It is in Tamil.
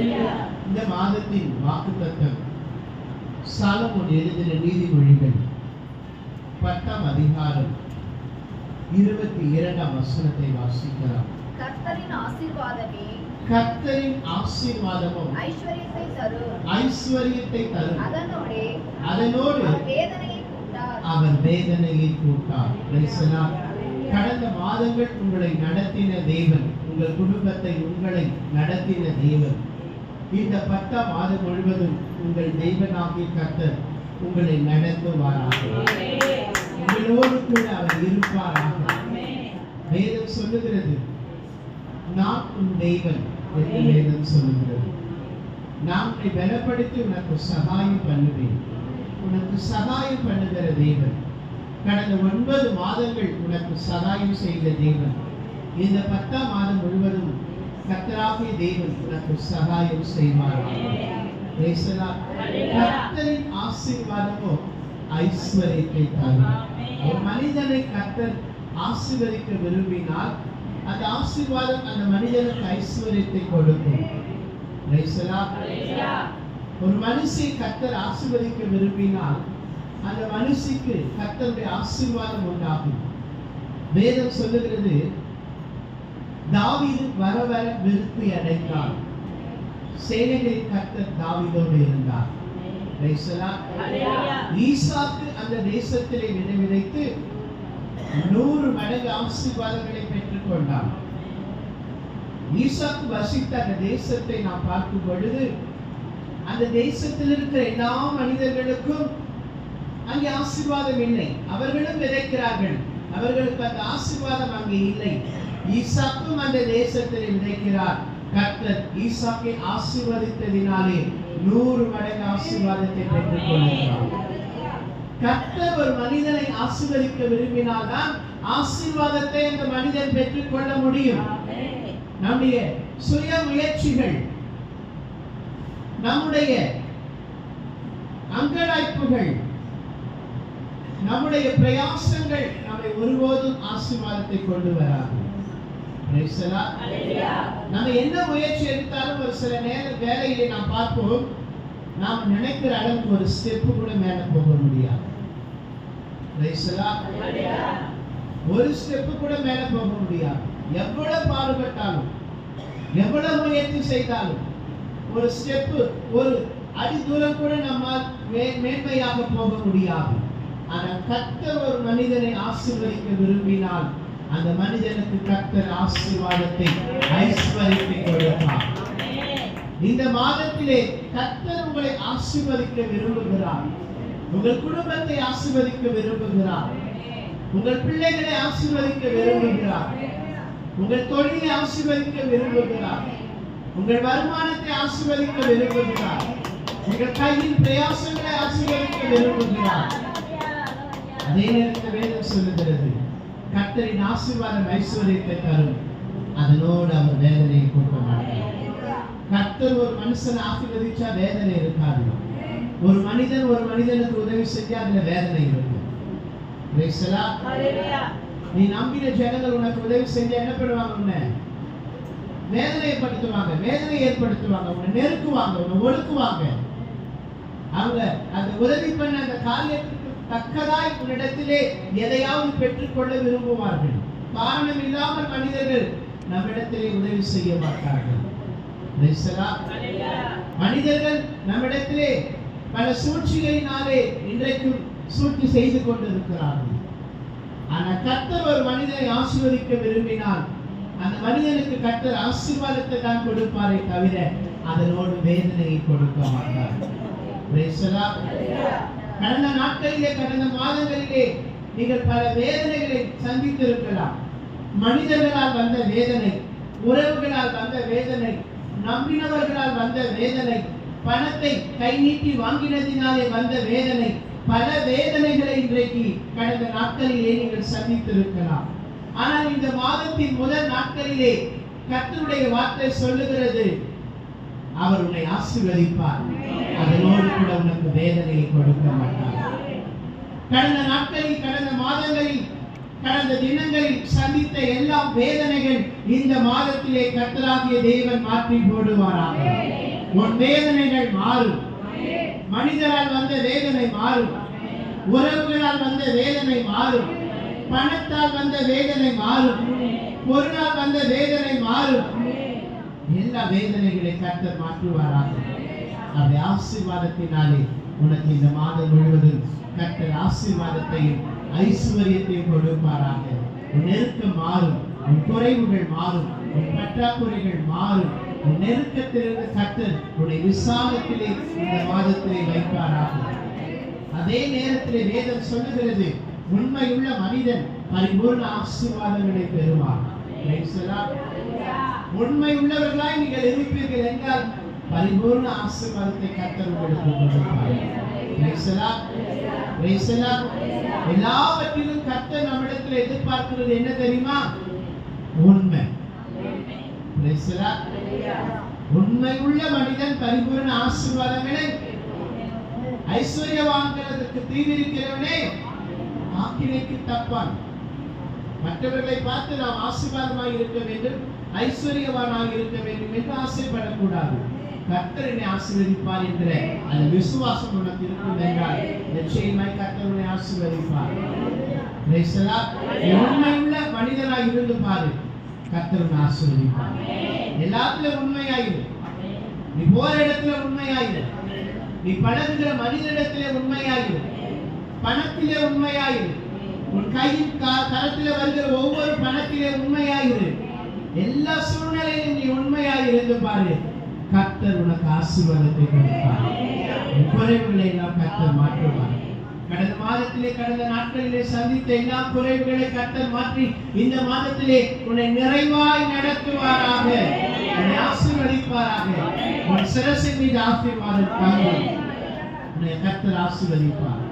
இந்த மாதத்தின் வாக்குத்தத்தம். சாலமோன் எழுதின நீதிமொழிகள் பத்தாம் அதிகாரம் இருபத்தி இரண்டாம் வசனத்தை வாசிக்கலாம். கர்த்தரின் ஆசீர்வாதமே கர்த்தரின் ஆசீர்வாதமும் ஐஸ்வர்யத்தை தரும். ஐஸ்வர்யத்தை தரும். அதனோடே அதனோடு அவர் வேதனையை கூட்டார். அவர் வேதனையை கூட்டார். கடந்த மாதங்கள் உங்களை நடத்தின தேவன் உங்கள் குடும்பத்தை உங்களை நடத்தின தேவன். இந்த பத்தாம் மாதம் முழுவதும் உங்கள் தெய்வனாகிய கர்த்தர் உங்களை நடத்துவாராக. உங்களோடு கூட அவர் இருப்பாராக. வேதம் சொல்லுகிறது நான் உன் தெய்வன் என்று வேதம் சொல்லுகிறது. நான் உன்னை பலப்படுத்தி உனக்கு சகாயம் பண்ணுவேன். உனக்கு சகாயம் பண்ணுகிற தேவன். கடந்த ஒன்பது மாதங்கள் உனக்கு சகாயம் செய்த தேவன். இந்த பத்தாம் மாதம் முழுவதும் கத்தராகிய தேவன் உனக்கு சகாயம் செய்வார்கள் கத்தரின் ஆசீர்வாதமோ ஐஸ்வர்யத்தை தரும். ஒரு மனிதனை கர்த்தர் ஆசீர்வதிக்க விரும்பினால் அந்த ஆசீர்வாதம் அந்த மனிதனுக்கு ஐஸ்வர்யத்தை கொடுக்கும். ஒரு மனுஷை கர்த்தர் ஆசீர்வதிக்க விரும்பினால் அந்த மனுஷிக்கு கத்தருடைய ஆசீர்வாதம் உண்டாகும். வேதம் சொல்லுகிறது தாவீது வர வர விருத்தி அடைந்தார் சேனைகளின் கர்த்தர் தாவீதோடு இருந்தார். ஈசாக்கு அந்த தேசத்திலே விதை விதைத்து நூறு மடங்கு ஆசீர்வாதங்களை பெற்றுக் கொண்டான் ஈசாக்கு வசித்த அந்த தேசத்தை நாம் பார்க்கும் பொழுது அந்த தேசத்தில் இருக்கிற எல்லா மனிதர்களுக்கும் அங்கே ஆசீர்வாதம் இல்லை. அவர்களும் விதைக்கிறார்கள். அவர்களுக்கு அந்த ஆசீர்வாதம் அங்கே இல்லை. ஈசாக்கும் அந்த தேசத்தில் விதைக்கிறார் கர்த்தர் ஈசாக்கை ஆசீர்வதித்ததினாலே நூறு மடங்கு ஆசீர்வாதத்தை பெற்றுக் கொள்கிறார். கர்த்தர் ஒரு மனிதனை ஆசீர்வதிக்க விரும்பினால்தான் ஆசீர்வாதத்தை அந்த மனிதன் பெற்றுக் கொள்ள முடியும். நம்முடைய சுய முயற்சிகள் நம்முடைய அங்கலாய்ப்புகள் நம்முடைய பிரயாசங்கள் நம்மை ஒருபோதும் ஆசீர்வாதத்தை கொண்டு வராது. நம்ம என்ன முயற்சி எடுத்தாலும் ஒரு சில நேர வேலையிலே நாம் பார்ப்போம் நாம் நினைக்கிற அளவுக்கு ஒரு ஸ்டெப் கூட மேல போக முடியாது. ஒரு ஸ்டெப் கூட மேல போக முடியாது. எவ்வளவு பாடுபட்டாலும் எவ்வளவு முயற்சி செய்தாலும் ஒரு ஸ்டெப் ஒரு அடி தூரம் கூட நம்மால் மேன்மையாக போக முடியாது. ஆனால் கர்த்தர் ஒரு மனிதனை ஆசீர்வதிக்க விரும்பினால் அந்த மனிதனுக்கு கத்தர் ஆசீர்வாதத்தை ஐஸ்வர்யத்தை கொடுப்பார். இந்த மாதத்திலே கத்தர் உங்களை ஆசீர்வதிக்க விரும்புகிறார். உங்கள் குடும்பத்தை ஆசீர்வதிக்க விரும்புகிறார். உங்கள் பிள்ளைகளை ஆசீர்வதிக்க விரும்புகிறார். உங்கள் தொழிலை ஆசீர்வதிக்க விரும்புகிறார். உங்கள் வருமானத்தை ஆசீர்வதிக்க விரும்புகிறார். உங்கள் கையில் பிரயாசங்களை ஆசீர்வதிக்க விரும்புகிறார். அதே நேரத்தில் வேதம் சொல்லுகிறது. கர்த்தரின் ஆசீர்வாதம் ஐஸ்வர்யத்தை தரும் அதனோடு அவர் வேதனையை கொடுக்க மாட்டார் கர்த்தர் ஒரு மனுஷனை ஆசீர்வதிச்சா வேதனை இருக்காது. ஒரு மனிதன் ஒரு மனிதனுக்கு உதவி செஞ்சா அதுல வேதனை இருக்கும். நீ நம்பின ஜனங்கள் உனக்கு உதவி செஞ்சா என்ன பண்ணுவாங்க உன்னை? வேதனைப்படுத்துவாங்க வேதனை ஏற்படுத்துவாங்க உன்னை நெருக்குவாங்க உன்னை ஒடுக்குவாங்க. அவங்க அந்த உதவி பண்ண அந்த காரியத்துக்கு தக்கதாய் உன்னிடத்திலே எதையாவது பெற்றுக்கொள்ள விரும்புவார்கள். காரணம் இல்லாமல் மனிதர்கள் நம்மிடத்திலே உதவி செய்ய மாட்டார்கள். மனிதர்கள் நம்மிடத்திலே பல சூழ்ச்சிகளினாலே இன்றைக்கும் சூழ்ச்சி செய்து கொண்டிருக்கிறார்கள். ஆனால் கர்த்தர் ஒரு மனிதனை ஆசீர்வதிக்க விரும்பினால் அந்த மனிதனுக்கு கர்த்தர் ஆசீர்வாதத்தை தான் கொடுப்பாரே தவிர அதனோடு வேதனையை கொடுக்க மாட்டார். கடந்த நாட்களிலே கடந்த மாதங்களிலே நீங்கள் பல வேதனைகளை சந்தித்திருக்கலாம். மனிதர்களால் வந்த வேதனை உறவுகளால் வந்த வேதனை நம்பினவர்களால் வந்த வேதனை பணத்தை கை நீட்டி வாங்கினதினாலே வந்த வேதனை பல வேதனைகளை இன்றைக்கு கடந்த நாட்களிலே நீங்கள் சந்தித்திருக்கலாம். ஆனால் இந்த மாதத்தின் முதல் நாட்களிலே கத்தருடைய வார்த்தை சொல்லுகிறது அவர் உன்னை ஆசீர்வதிப்பார். அதனோடு கூட உனக்கு வேதனையை கொடுக்க மாட்டார். கடந்த நாட்களில் கடந்த மாதங்களில் கடந்த தினங்களில் சந்தித்த எல்லா வேதனைகள் இந்த மாதத்திலே கர்த்தராகிய தேவன் மாற்றி போடுவாராக. உன் வேதனைகள் மாறும். மனிதரால் வந்த வேதனை மாறும். உறவுகளால் வந்த வேதனை மாறும். பணத்தால் வந்த வேதனை மாறும். பொருளால் வந்த வேதனை மாறும். எல்லா வேதனைகளை கர்த்தர் மாற்றுவாராக. அவருடைய ஆசீர்வாதத்தினாலே உனக்கு இந்த மாதம் முழுவதும் கத்தர் ஆசீர்வாதத்தையும் ஐஸ்வர்யத்தையும் கொடுப்பாராக. உன் நெருக்கம் மாறும் உன் குறைவுகள் மாறும் உன் பற்றாக்குறைகள் மாறும். உன் நெருக்கத்திலிருந்து கர்த்தர் உன்னை விசாலத்திலே இந்த மாதத்திலே வைப்பாராக. அதே நேரத்திலே வேதம் சொல்லுகிறது உண்மையுள்ள மனிதன் பரிபூர்ண ஆசீர்வாதங்களை பெறுவார் உண்மை உள்ளவர்களாய் நீங்கள் இருப்பீர்கள் என்றால் பரிபூர்ண ஆசீர்வாதத்தை கர்த்தர் உங்களுக்கு எல்லாவற்றிலும் கத்த நம்மிடத்தில் எதிர்பார்க்கிறது என்ன தெரியுமா? உண்மை. உண்மை உள்ள மனிதன் பரிபூர்ண ஆசீர்வாதங்களை ஐஸ்வர்யவான்கிறதுக்கு தீவிரிக்கிறவனே ஆக்கினைக்கு தப்பான். மற்றவர்களை பார்த்து நாம் ஆசீர்வாதமாக இருக்க வேண்டும் ஐஸ்வர்யவானாக இருக்க வேண்டும் என்று ஆசைப்படக்கூடாது. கர்த்தர் என்னை ஆசீர்வதிப்பார் என்ற அந்த விசுவாசம் உனக்கு இருக்கும் என்றால் நிச்சயமாய் கர்த்தர் உன்னை ஆசீர்வதிப்பார். உண்மையுள்ள மனிதனாக இருந்து பாரு. கர்த்தர் உன்னை ஆசீர்வதிப்பார். எல்லாத்துலயும் உண்மையாயிரு. நீ போற இடத்துல உண்மையாயிரு. நீ பழகுகிற மனிதனிடத்திலே உண்மையாயிரு. பணத்திலே உண்மையாயிரு. உன் கையில் கரத்தில் வருகிற ஒவ்வொரு பணத்திலே உண்மையாயிரு. எல்லா சூழ்நிலையிலும் நீ உண்மையாயிருந்து பாரு. கத்தர் உனக்கு ஆசீர்வாதத்தை கொடுப்பார். குறைவுகளை எல்லாம் கத்தர் மாற்றுவார். கடந்த மாதத்திலே கடந்த நாட்களிலே சந்தித்த எல்லா குறைவுகளை கத்தர் மாற்றி இந்த மாதத்திலே உன்னை நிறைவாய் நடத்துவாராக. உன்னை ஆசீர்வதிப்பாராக. உன் சிரசின் மீது ஆசீர்வாதம் உன்னை கர்த்தர் ஆசீர்வதிப்பார்.